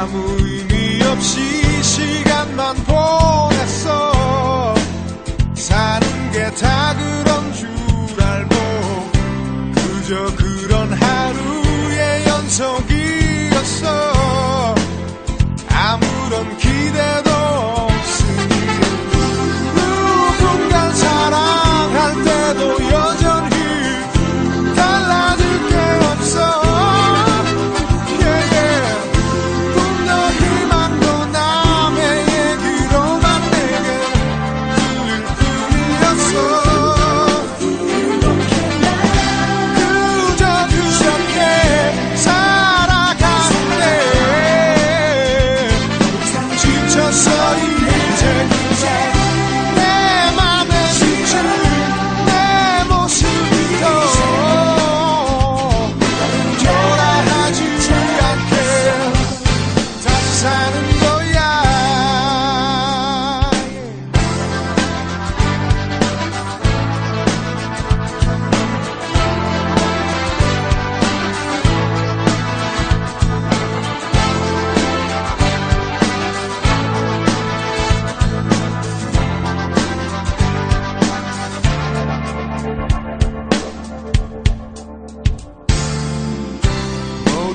아무 의미 없이 시간만 보냈어. 사는 게 다 그런 줄 알고 그저 그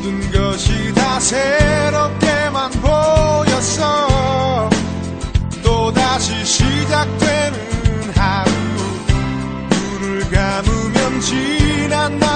모든 것이 다 새롭게 다시 시작되는 하루. 눈을 감으면 지난 날